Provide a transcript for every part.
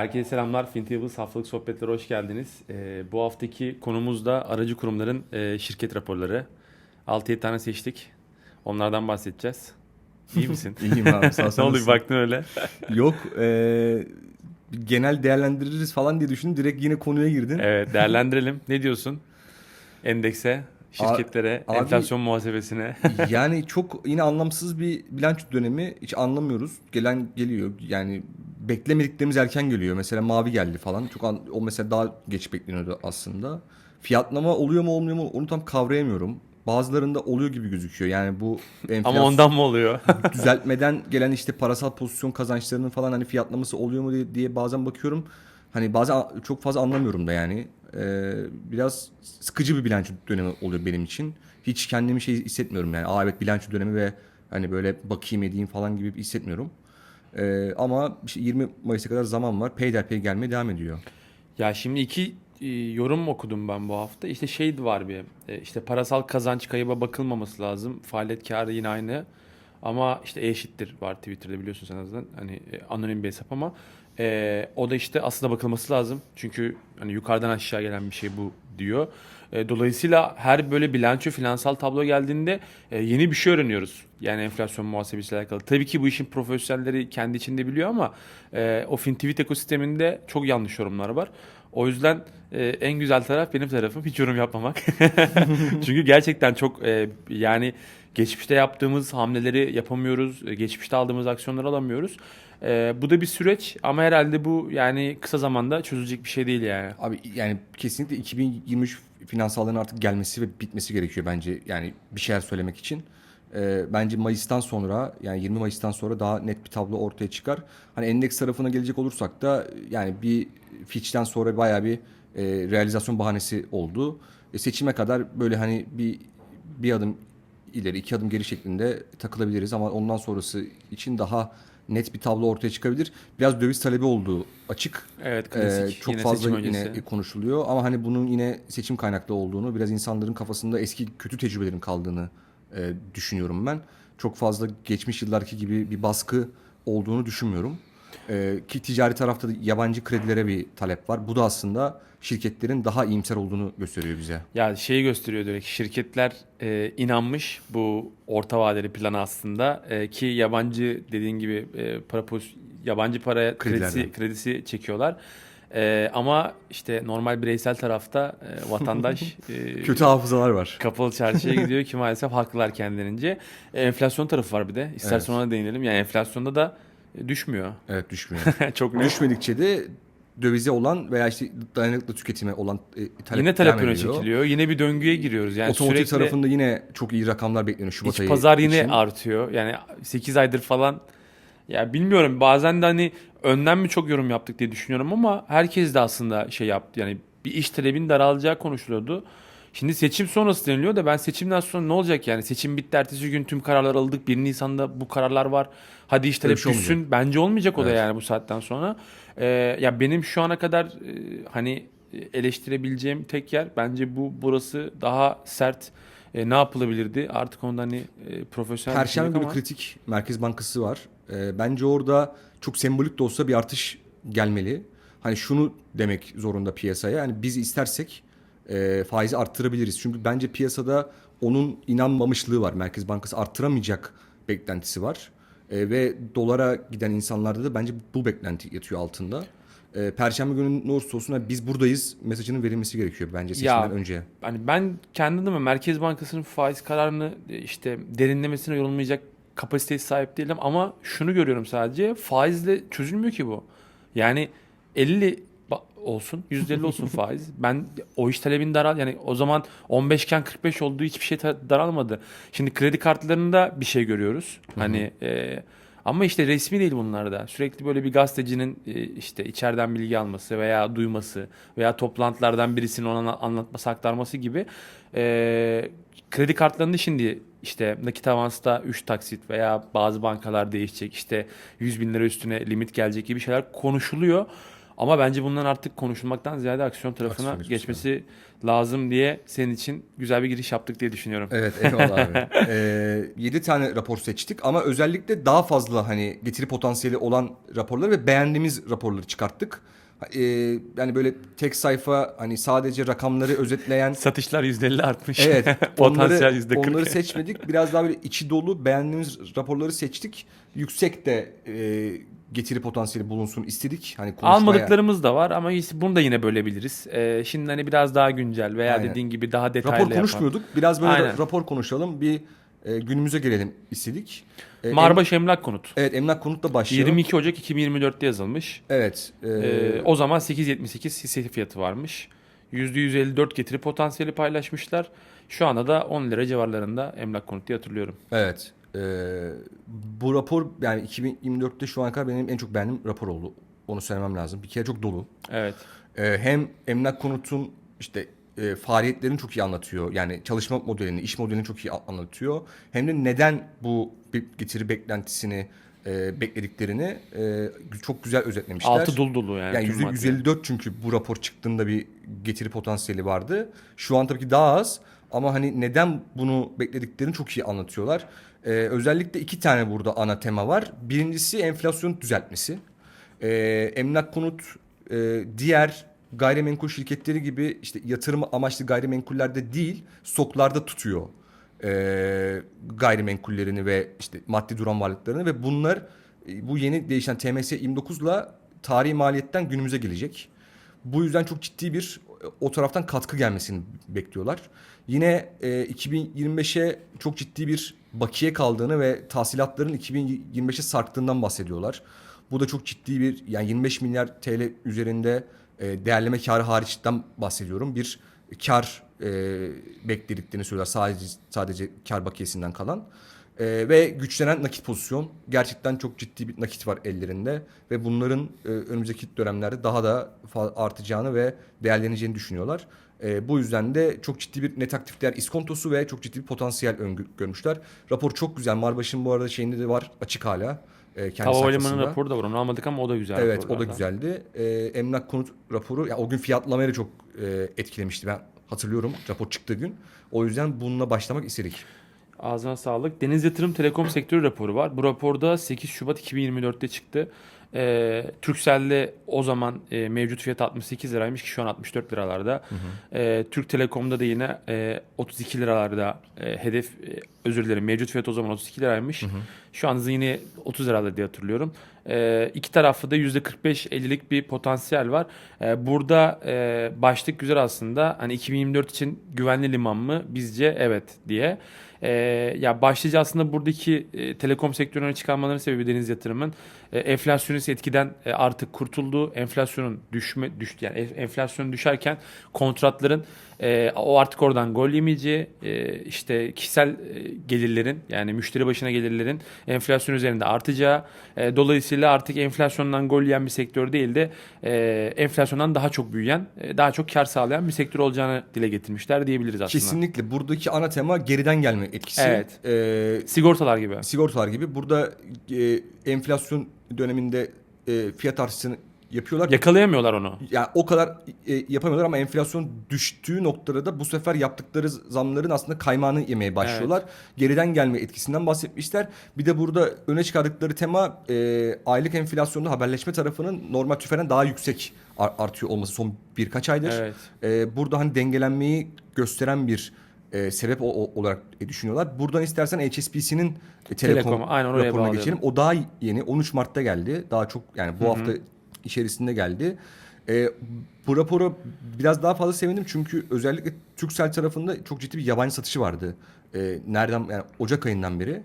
Herkese selamlar. FinTables haftalık sohbetlere hoş geldiniz. Ee, bu haftaki konumuz da aracı kurumların e, şirket raporları. 6-7 tane seçtik. Onlardan bahsedeceğiz. İyi misin? İyiyim abi sağ ol. ne oldu bir baktın öyle. Yok eee, genel değerlendiririz falan diye düşündüm. Direkt yine konuya girdin. Evet değerlendirelim. Ne diyorsun? Endekse, şirketlere, abi- enflasyon muhasebesine. yani çok yine anlamsız bir bilanço dönemi. Hiç anlamıyoruz. Gelen geliyor. Yani beklemediklerimiz erken geliyor. Mesela mavi geldi falan. Çok an- o mesela daha geç bekleniyordu aslında. Fiyatlama oluyor mu olmuyor mu onu tam kavrayamıyorum. Bazılarında oluyor gibi gözüküyor. Yani bu enflasyon Ama ondan mı oluyor? düzeltmeden gelen işte parasal pozisyon kazançlarının falan hani fiyatlaması oluyor mu diye, diye bazen bakıyorum. Hani bazen çok fazla anlamıyorum da yani. Ee, biraz sıkıcı bir bilanço dönemi oluyor benim için. Hiç kendimi şey hissetmiyorum yani. Aa evet bilanço dönemi ve hani böyle bakayım edeyim falan gibi hissetmiyorum. Ee, ama işte 20 Mayıs'a kadar zaman var. Peyderpey gelmeye devam ediyor. Ya şimdi iki e, yorum okudum ben bu hafta. İşte şey var bir e, işte parasal kazanç kayıba bakılmaması lazım. Faaliyet karı yine aynı. Ama işte E eşittir var Twitter'da biliyorsun sen azından. Hani e, anonim bir hesap ama e, o da işte aslında bakılması lazım. Çünkü hani yukarıdan aşağı gelen bir şey bu diyor. E, dolayısıyla her böyle bilanço finansal tablo geldiğinde e, yeni bir şey öğreniyoruz. Yani enflasyon muhasebesiyle alakalı. Tabii ki bu işin profesyonelleri kendi içinde biliyor ama e, o FinTwit ekosisteminde çok yanlış yorumlar var. O yüzden e, en güzel taraf benim tarafım hiç yorum yapmamak. Çünkü gerçekten çok e, yani geçmişte yaptığımız hamleleri yapamıyoruz. e, Geçmişte aldığımız aksiyonları alamıyoruz. E, bu da bir süreç ama herhalde bu yani kısa zamanda çözülecek bir şey değil yani. Abi yani kesinlikle 2023 finansalların artık gelmesi ve bitmesi gerekiyor bence. Yani bir şeyler söylemek için. Ee, bence Mayıs'tan sonra yani 20 Mayıs'tan sonra daha net bir tablo ortaya çıkar. Hani endeks tarafına gelecek olursak da yani bir Fitch'ten sonra bayağı bir e, realizasyon bahanesi oldu. E, seçime kadar böyle hani bir bir adım ileri iki adım geri şeklinde takılabiliriz ama ondan sonrası için daha net bir tablo ortaya çıkabilir. Biraz döviz talebi olduğu açık. Evet Ee, klasik. çok Yine fazla yine öncesi. konuşuluyor ama hani bunun yine seçim kaynaklı olduğunu, biraz insanların kafasında eski kötü tecrübelerin kaldığını e, düşünüyorum ben. Çok fazla geçmiş yıllarki gibi bir baskı olduğunu düşünmüyorum. E, ki ticari tarafta da yabancı kredilere bir talep var. Bu da aslında şirketlerin daha iyimser olduğunu gösteriyor bize. Ya şeyi gösteriyor direkt şirketler e, inanmış bu orta vadeli plana aslında E, ki yabancı dediğin gibi e, para poz- yabancı para kredisi Kredilerden. kredisi çekiyorlar. E, ama işte normal bireysel tarafta e, vatandaş e, Kötü hafızalar var. kapalı çarşıya gidiyor ki maalesef haklılar kendilerince. E, enflasyon tarafı var bir de. İstersen ona değinelim. Yani enflasyonda da düşmüyor. Evet düşmüyor. Çok net. Düşmedikçe de dövize olan veya işte dayanıklı tüketime olan e, talep Yine talep öne çekiliyor. Yine bir döngüye giriyoruz. Yani Otomotiv sürekli tarafında yine çok iyi rakamlar bekleniyor Şubat İç ayı pazar yine için. artıyor. Yani 8 aydır falan ya bilmiyorum bazen de hani önden mi çok yorum yaptık diye düşünüyorum ama herkes de aslında şey yaptı. Yani bir iş talebinin daralacağı konuşuluyordu. Şimdi seçim sonrası deniliyor da ben seçimden sonra ne olacak yani? Seçim bitti ertesi gün tüm kararlar aldık. 1 Nisan'da bu kararlar var. Hadi iş Öyle talep şey düşsün. Bence olmayacak o da Evet. yani bu saatten sonra. Ee, ya benim şu ana kadar e, hani eleştirebileceğim tek yer bence bu burası daha sert. E, ne yapılabilirdi? Artık onda hani e, profesyonel Perşembe günü ama- kritik Merkez Bankası var. Ee, bence orada çok sembolik de olsa bir artış gelmeli. Hani şunu demek zorunda piyasaya. Yani biz istersek e, faizi arttırabiliriz. Çünkü bence piyasada onun inanmamışlığı var. Merkez Bankası arttıramayacak beklentisi var. E, ve dolara giden insanlarda da bence bu beklenti yatıyor altında. E, Perşembe günü ne olursa olsun biz buradayız mesajının verilmesi gerekiyor bence seçimden önce. Hani ben kendi adıma Merkez Bankası'nın faiz kararını e, işte derinlemesine yorulmayacak kapasiteye sahip değilim ama şunu görüyorum sadece faizle çözülmüyor ki bu. Yani 50 ba- olsun, %50 olsun faiz. Ben o iş talebini daral yani o zaman 15 iken 45 olduğu hiçbir şey daralmadı. Şimdi kredi kartlarında bir şey görüyoruz. Hani e, ama işte resmi değil bunlar da. Sürekli böyle bir gazetecinin e, işte içeriden bilgi alması veya duyması veya toplantılardan birisinin ona anlatması, aktarması gibi e, kredi kartlarında şimdi işte nakit avansta 3 taksit veya bazı bankalar değişecek işte 100 bin lira üstüne limit gelecek gibi şeyler konuşuluyor. Ama bence bunların artık konuşulmaktan ziyade aksiyon tarafına Aksiyon geçmesi geçmesi lazım diye senin için güzel bir giriş yaptık diye düşünüyorum. Evet eyvallah abi. Ee, 7 tane rapor seçtik ama özellikle daha fazla hani getiri potansiyeli olan raporları ve beğendiğimiz raporları çıkarttık. Ee, yani böyle tek sayfa hani sadece rakamları özetleyen Satışlar %50 artmış. Evet. Potansiyel onları, %40. onları seçmedik. Biraz daha böyle içi dolu beğendiğimiz raporları seçtik. Yüksek de e, getiri potansiyeli bulunsun istedik. Hani konuşmaya. Almadıklarımız da var ama bunu da yine bölebiliriz. Ee, şimdi hani biraz daha güncel veya Aynen. dediğin gibi daha detaylı Rapor yapan. konuşmuyorduk. Biraz böyle Aynen. rapor konuşalım. Bir e, günümüze gelelim istedik. E, em- Marbaş Emlak Konut. evet emlak konutla başlayalım. 22 Ocak 2024'te yazılmış. Evet. e, Ee, o zaman 8.78 hisse fiyatı varmış. %154 getiri potansiyeli paylaşmışlar. Şu anda da 10 lira civarlarında emlak konut diye hatırlıyorum. Evet. E, bu rapor yani 2024'te şu ana kadar benim en çok beğendiğim rapor oldu. Onu söylemem lazım. Bir kere çok dolu. Evet. Ee, hem emlak konutun işte e, faaliyetlerini çok iyi anlatıyor. Yani çalışma modelini, iş modelini çok iyi anlatıyor. Hem de neden bu getiri beklentisini e, beklediklerini e, çok güzel özetlemişler. Altı dolu dolu yani. Yani tüm yüzde madde. 154 çünkü bu rapor çıktığında bir getiri potansiyeli vardı. Şu an tabii ki daha az ama hani neden bunu beklediklerini çok iyi anlatıyorlar. Ee, özellikle iki tane burada ana tema var. Birincisi enflasyon düzeltmesi. Ee, emlak konut e, diğer gayrimenkul şirketleri gibi işte yatırım amaçlı gayrimenkullerde değil stoklarda tutuyor e, gayrimenkullerini ve işte maddi duran varlıklarını ve bunlar e, bu yeni değişen TMS 29'la tarihi maliyetten günümüze gelecek. Bu yüzden çok ciddi bir e, o taraftan katkı gelmesini bekliyorlar. Yine e, 2025'e çok ciddi bir bakiye kaldığını ve tahsilatların 2025'e sarktığından bahsediyorlar. Bu da çok ciddi bir yani 25 milyar TL üzerinde e, değerleme karı hariçten bahsediyorum. Bir kar e, beklediklerini söylüyorlar sadece sadece kar bakiyesinden kalan. E, ve güçlenen nakit pozisyon. Gerçekten çok ciddi bir nakit var ellerinde ve bunların e, önümüzdeki dönemlerde daha da artacağını ve değerleneceğini düşünüyorlar. E, bu yüzden de çok ciddi bir net aktif değer iskontosu ve çok ciddi bir potansiyel öngörmüşler. Rapor çok güzel. Marbaş'ın bu arada şeyinde de var açık hala. E, kendi Havalimanı raporu da var. Onu almadık ama o da güzel. Evet o da güzeldi. Ee, emlak konut raporu ya o gün fiyatlamayı da çok e, etkilemişti ben hatırlıyorum rapor çıktığı gün. O yüzden bununla başlamak istedik. Ağzına sağlık. Deniz Yatırım Telekom Sektörü raporu var. Bu raporda 8 Şubat 2024'te çıktı. Ee, Turkcell'de o zaman e, mevcut fiyat 68 liraymış ki şu an 64 liralarda. Ee, Türk Telekom'da da yine e, 32 liralarda e, hedef e, özür dilerim mevcut fiyat o zaman 32 liraymış. Şu an yine 30 liralarda diye hatırlıyorum. Ee, iki tarafta da %45-50'lik bir potansiyel var. Ee, burada e, başlık güzel aslında. Hani 2024 için güvenli liman mı? Bizce evet diye. Ee, ya başlıca aslında buradaki e, telekom sektörüne çıkarmaların sebebi Deniz Yatırım'ın e, enflasyonist etkiden e, artık kurtulduğu, enflasyonun düşme düştü yani en- enflasyon düşerken kontratların e, o artık oradan gol yemeyeceği, e, işte kişisel e, gelirlerin yani müşteri başına gelirlerin enflasyon üzerinde artacağı, e, dolayısıyla artık enflasyondan gol yiyen bir sektör değil de e, enflasyondan daha çok büyüyen, e, daha çok kar sağlayan bir sektör olacağını dile getirmişler diyebiliriz aslında. Kesinlikle buradaki ana tema geriden gelme etkisi. Evet. Ee, Sigortalar gibi. sigortalar gibi burada e, enflasyon döneminde e, fiyat artışını yapıyorlar. Yakalayamıyorlar onu. yani o kadar e, yapamıyorlar ama enflasyon düştüğü noktada da bu sefer yaptıkları zamların aslında kaymağını yemeye başlıyorlar. Geriden gelme etkisinden bahsetmişler. Bir de burada öne çıkardıkları tema e, aylık enflasyonda haberleşme tarafının normal tüfeden daha yüksek ar- artıyor olması son birkaç aydır. Evet. E, burada hani dengelenmeyi gösteren bir e, sebep o- o- olarak e, düşünüyorlar. Buradan istersen HSBC'nin e, telekom Telekom, aynen oraya raporuna geçelim. O daha yeni 13 Mart'ta geldi. Daha çok yani bu hafta içerisinde geldi. E, bu raporu biraz daha fazla sevindim çünkü özellikle Turkcell tarafında çok ciddi bir yabancı satışı vardı. E, nereden yani Ocak ayından beri.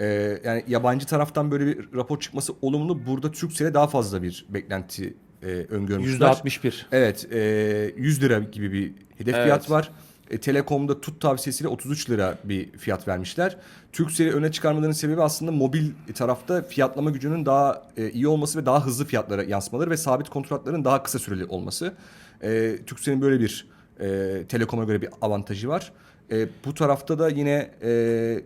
E, yani yabancı taraftan böyle bir rapor çıkması olumlu. Burada Turkcell'e daha fazla bir beklenti e, öngörmüşler. %61. Evet, e, 100 lira gibi bir hedef Evet. fiyat var. E, Telekom'da tut tavsiyesiyle 33 lira bir fiyat vermişler. Turkcell'i öne çıkarmalarının sebebi aslında mobil tarafta fiyatlama gücünün daha e, iyi olması ve daha hızlı fiyatlara yansımaları ve sabit kontratların daha kısa süreli olması. E, Turkcell'in böyle bir e, Telekom'a göre bir avantajı var. E, bu tarafta da yine e,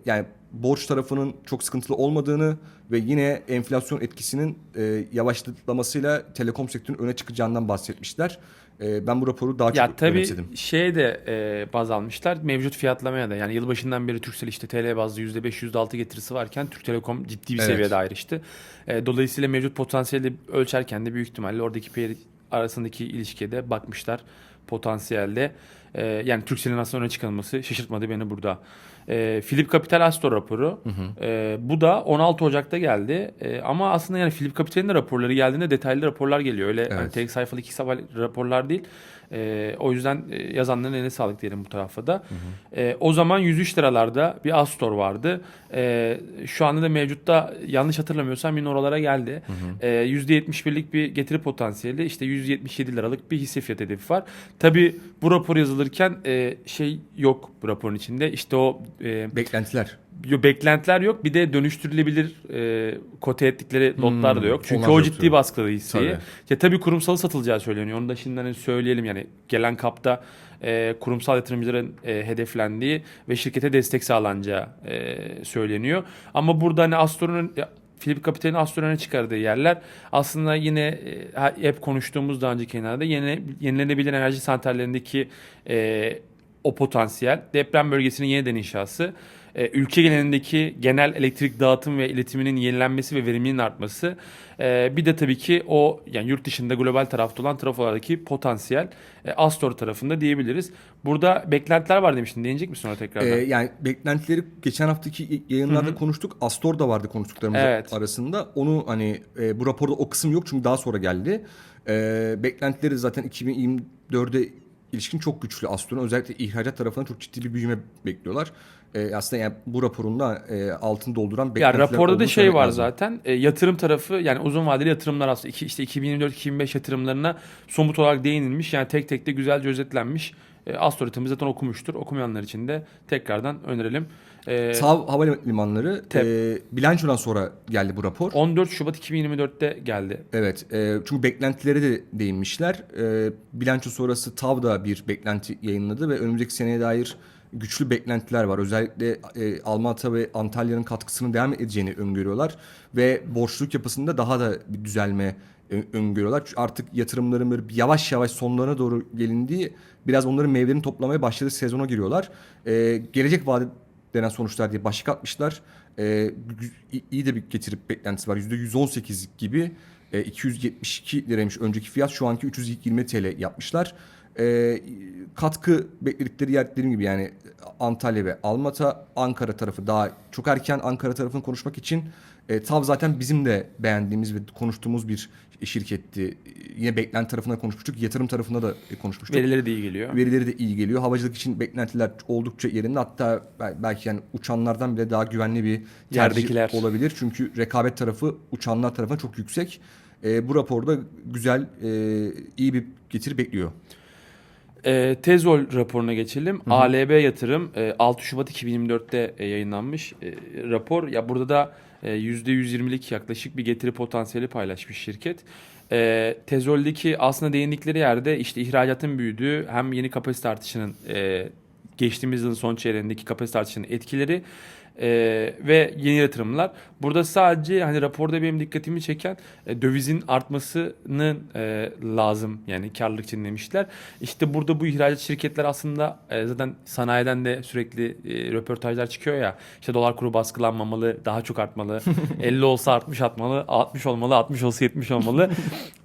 yani borç tarafının çok sıkıntılı olmadığını ve yine enflasyon etkisinin e, yavaşlamasıyla telekom sektörünün öne çıkacağından bahsetmişler. E, ben bu raporu daha Ya çok tabii önemsedim. şeye de e, baz almışlar. Mevcut fiyatlamaya da yani yılbaşından beri Turkcell işte TL bazlı %5 %6 getirisi varken Türk Telekom ciddi bir Evet. seviyede ayrıştı. E, dolayısıyla mevcut potansiyeli ölçerken de büyük ihtimalle oradaki pair arasındaki ilişkiye de bakmışlar potansiyelde. E, yani Turkcell'in aslında öne çıkarılması şaşırtmadı beni burada. E, Philip Capital Astor raporu. E, bu da 16 Ocak'ta geldi. E, ama aslında yani Philip Capital'in de raporları geldiğinde detaylı raporlar geliyor. Öyle hani Evet. tek sayfalı iki sayfalı raporlar değil. E, o yüzden e, yazanların eline sağlık diyelim bu tarafta da. E, o zaman 103 liralarda bir Astor vardı. E, şu anda da mevcutta yanlış hatırlamıyorsam yine oralara geldi. E, %71'lik bir getiri potansiyeli işte 177 liralık bir hisse fiyat hedefi var. Tabi bu rapor yazılırken e, şey yok bu raporun içinde. İşte o e, Beklentiler. Beklentiler yok. Bir de dönüştürülebilir e, kote ettikleri lotlar da yok. Çünkü o ciddi baskıladı hisseyi. Tabii. Ya tabii kurumsalı satılacağı söyleniyor. Onu da şimdiden hani söyleyelim yani gelen kapta e, kurumsal yatırımcıların e, hedeflendiği ve şirkete destek sağlanacağı e, söyleniyor. Ama burada hani Astor'un Philip Capital'in Astor'un çıkardığı yerler aslında yine e, hep konuştuğumuz daha önceki kenarda yeni, yenilenebilir enerji santrallerindeki e, o potansiyel, deprem bölgesinin yeniden inşası, e, ülke genelindeki genel elektrik dağıtım ve iletiminin yenilenmesi ve verimliliğinin artması, e, bir de tabii ki o yani yurt dışında global tarafta olan trafolardaki potansiyel e, Astor tarafında diyebiliriz. Burada beklentiler var demiştin. Değinecek misin ona tekrardan? Ee, yani beklentileri geçen haftaki yayınlarda Hı hı. konuştuk. Astor da vardı konuştuklarımız Evet. arasında. Onu hani e, bu raporda o kısım yok çünkü daha sonra geldi. E, beklentileri zaten 2024'e ilişkin çok güçlü Astor'un. Özellikle ihracat tarafından çok ciddi bir büyüme bekliyorlar. E, aslında yani bu raporunda e, altını dolduran Ya beklentiler raporda da şey var lazım. zaten. E, yatırım tarafı yani uzun vadeli yatırımlar aslında iki, işte 2024-2025 yatırımlarına somut olarak değinilmiş. Yani tek tek de güzelce özetlenmiş. E, haritamız zaten okumuştur. Okumayanlar için de tekrardan önerelim. E, Sav Havalimanları e, bilançodan sonra geldi bu rapor. 14 Şubat 2024'te geldi. Evet, e, çünkü beklentilere de değinmişler. E, bilanço sonrası TAV da bir beklenti yayınladı ve önümüzdeki seneye dair güçlü beklentiler var. Özellikle e, Almatı ve Antalya'nın katkısını devam edeceğini öngörüyorlar ve borçluluk yapısında daha da bir düzelme ö- öngörüyorlar. Çünkü artık yatırımların böyle yavaş yavaş sonlarına doğru gelindiği biraz onların meyvelerini toplamaya başladığı sezona giriyorlar. E, gelecek vaat denen sonuçlar diye başlık atmışlar. E, iyi de bir getirip beklentisi var. %118 gibi e, 272 liraymış önceki fiyat. Şu anki 320 TL yapmışlar. E, katkı bekledikleri yer dediğim gibi yani Antalya ve Almata, Ankara tarafı daha çok erken Ankara tarafını konuşmak için. E, TAV zaten bizim de beğendiğimiz ve konuştuğumuz bir şirketti. E, Yine beklenti tarafında konuşmuştuk. Yatırım tarafında da e, konuşmuştuk. Verileri de iyi geliyor. Verileri de iyi geliyor. Havacılık için beklentiler oldukça yerinde. Hatta bel- belki yani uçanlardan bile daha güvenli bir Yerdekiler. olabilir. Çünkü rekabet tarafı uçanlar tarafından çok yüksek. Ee, bu raporda güzel, e, iyi bir getiri bekliyor. E, Tezol raporuna geçelim. ALB yatırım e, 6 Şubat 2024'te e, yayınlanmış e, rapor. Ya burada da e, %120'lik yaklaşık bir getiri potansiyeli paylaşmış şirket. E, Tezol'deki aslında değindikleri yerde işte ihracatın büyüdüğü hem yeni kapasite artışının e, geçtiğimiz yılın son çeyreğindeki kapasite artışının etkileri e, ve yeni yatırımlar. Burada sadece hani raporda benim dikkatimi çeken e, dövizin artmasının e, lazım yani karlılık için demişler. İşte burada bu ihracat şirketler aslında e, zaten sanayiden de sürekli e, röportajlar çıkıyor ya. İşte dolar kuru baskılanmamalı, daha çok artmalı. 50 olsa 60 atmalı, 60 olmalı, 60 olsa 70 olmalı.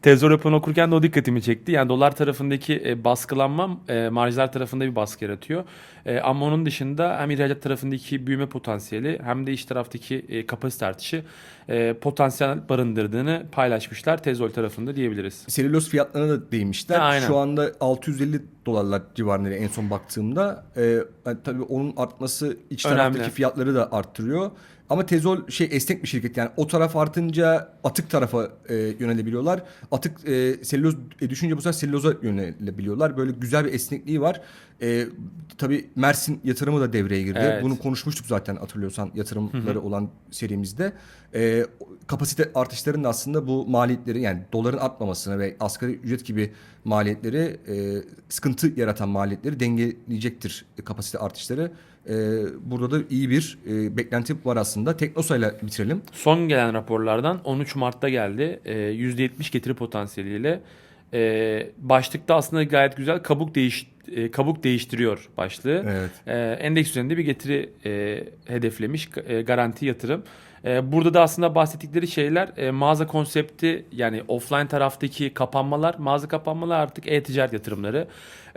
Tezor raporunu okurken de o dikkatimi çekti. Yani dolar tarafındaki e, baskılanma e, marjlar tarafında bir baskı yaratıyor. E, ama onun dışında hem ihracat tarafındaki büyüme potansiyeli hem de iç taraftaki e, kapasite artışı e, potansiyel barındırdığını paylaşmışlar Tezol tarafında diyebiliriz. Selüloz fiyatlarına da değinmişler. Ha, aynen. Şu anda 650 dolarlar civarında en son baktığımda. Yani tabii onun artması iç Önemli. taraftaki fiyatları da arttırıyor. Ama Tezol şey esnek bir şirket yani o taraf artınca atık tarafa e, yönelebiliyorlar. Atık e, selüloz e, düşünce bu sefer selüloza yönelebiliyorlar. Böyle güzel bir esnekliği var. E, tabii Mersin yatırımı da devreye girdi. Evet. Bunu konuşmuştuk zaten hatırlıyorsan yatırımları olan serimizde. E, kapasite artışlarının da aslında bu maliyetleri yani doların artmamasına ve asgari ücret gibi maliyetleri e, sıkıntı yaratan maliyetleri dengeleyecektir e, kapasite artışları. E, burada da iyi bir e, beklenti var aslında. Teknosa'yla bitirelim. Son gelen raporlardan 13 Mart'ta geldi. Ee, %70 getiri potansiyeliyle. Ee, başlıkta aslında gayet güzel kabuk değiş e, kabuk değiştiriyor başlığı. Evet. Ee, endeks üzerinde bir getiri e, hedeflemiş e, garanti yatırım. E, burada da aslında bahsettikleri şeyler e, mağaza konsepti yani offline taraftaki kapanmalar, mağaza kapanmalar artık e-ticaret yatırımları.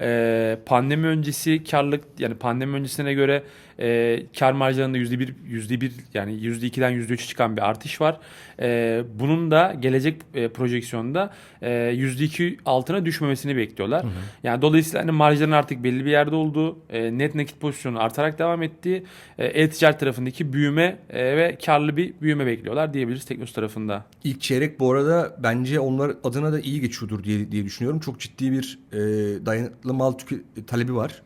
E, pandemi öncesi karlılık yani pandemi öncesine göre e, kar marjlarında %1, %1 yani %2'den %3'e çıkan bir artış var. E, bunun da gelecek e, projeksiyonda e, %2 altına düşmemesini bekliyorlar. Yani dolayısıyla hani marjların artık belli bir yerde olduğu, e, net nakit pozisyonu artarak devam ettiği, e, e-ticaret tarafındaki büyüme e, ve karlı bir büyüme bekliyorlar diyebiliriz Teknos tarafında. İlk çeyrek bu arada bence onlar adına da iyi geçiyordur diye, diye düşünüyorum. Çok ciddi bir e, dayanıklı mal tüke- talebi var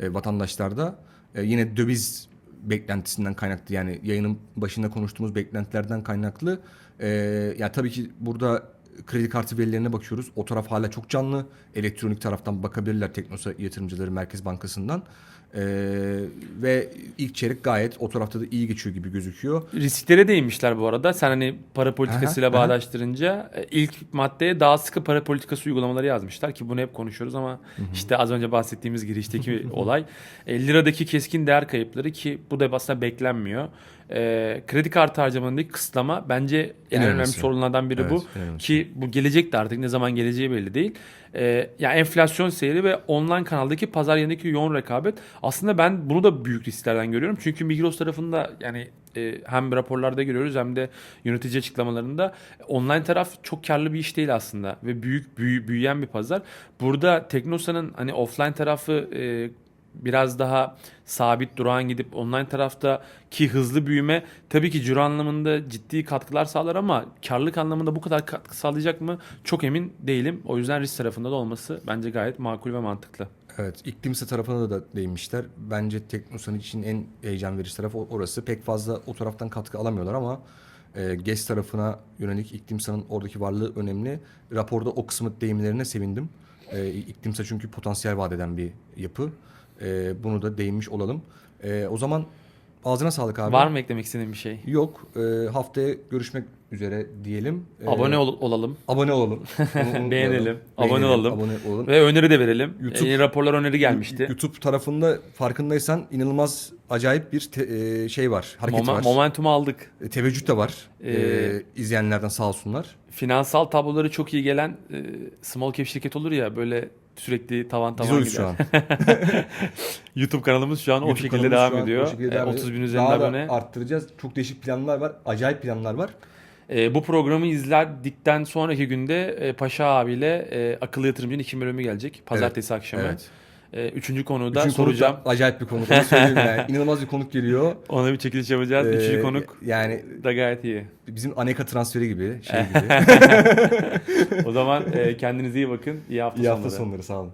e, vatandaşlarda. E, yine döviz beklentisinden kaynaklı yani yayının başında konuştuğumuz beklentilerden kaynaklı. E, yani tabii ki burada kredi kartı verilerine bakıyoruz. O taraf hala çok canlı. Elektronik taraftan bakabilirler Teknosa yatırımcıları Merkez Bankası'ndan. E, ve ilk çeyrek gayet o tarafta da iyi geçiyor gibi gözüküyor. Risklere değinmişler bu arada. Sen hani para politikasıyla Aha, bağdaştırınca e, ilk maddeye daha sıkı para politikası uygulamaları yazmışlar ki bunu hep konuşuyoruz ama işte az önce bahsettiğimiz girişteki olay. E, liradaki keskin değer kayıpları ki bu da aslında beklenmiyor. E, kredi kartı harcamanındaki kısıtlama bence en önemli sorunlardan biri Evet, bu. Ki bu gelecek de artık ne zaman geleceği belli değil. Ee, yani enflasyon seyri ve online kanaldaki pazar yerindeki yoğun rekabet aslında ben bunu da büyük risklerden görüyorum. Çünkü Migros tarafında yani e, hem raporlarda görüyoruz hem de yönetici açıklamalarında online taraf çok karlı bir iş değil aslında ve büyük büyü- büyüyen bir pazar. Burada Teknosa'nın hani offline tarafı e, biraz daha sabit durağan gidip online tarafta ki hızlı büyüme tabii ki ciro anlamında ciddi katkılar sağlar ama karlılık anlamında bu kadar katkı sağlayacak mı çok emin değilim. O yüzden risk tarafında da olması bence gayet makul ve mantıklı. Evet, iklimse tarafına da değinmişler. Bence Teknosa'nın için en heyecan verici taraf orası. Pek fazla o taraftan katkı alamıyorlar ama e, GES tarafına yönelik İklimsa'nın oradaki varlığı önemli. Raporda o kısmı değinmelerine sevindim. E, İklimsa çünkü potansiyel vaat eden bir yapı. E, bunu da değinmiş olalım. E, o zaman ağzına sağlık abi. Var mı eklemek istediğin bir şey? Yok. E, haftaya görüşmek üzere diyelim. E, Abone ol- olalım Abone olalım. Unutmayalım. Beğenelim, abone Beğenelim, olalım. Abone olalım. ve öneri de verelim. YouTube- Yeni raporlar öneri gelmişti. YouTube tarafında farkındaysan inanılmaz acayip bir te- e, şey var, hareket Moma- var. Momentumu aldık. E, Teveccüh de var. Ee, E, izleyenlerden sağ olsunlar. Finansal tabloları çok iyi gelen e, small cap şirket olur ya böyle sürekli tavan Biz tavan oyuz gider. şu an. YouTube kanalımız şu an o YouTube şekilde kanalımız devam an o ediyor. şekilde E, devam 30 bin ediyor. üzerinde Daha da abone. arttıracağız. Çok değişik planlar var. Acayip planlar var. E, bu programı izledikten sonraki günde e, Paşa abiyle e, Akıllı Yatırımcı'nın iki bölümü gelecek. Pazartesi akşamı. Evet. E, üçüncü konuyu da Üçüncü konuk da soracağım. acayip bir konuk. Onu söyleyeyim yani. İnanılmaz bir konuk geliyor. Ona bir çekiliş yapacağız. Üçüncü Ee, konuk Yani da gayet iyi. bizim Aneka transferi gibi. Şey gibi. O zaman e, kendinize iyi bakın. İyi hafta İyi hafta sonları. sonları sağ olun.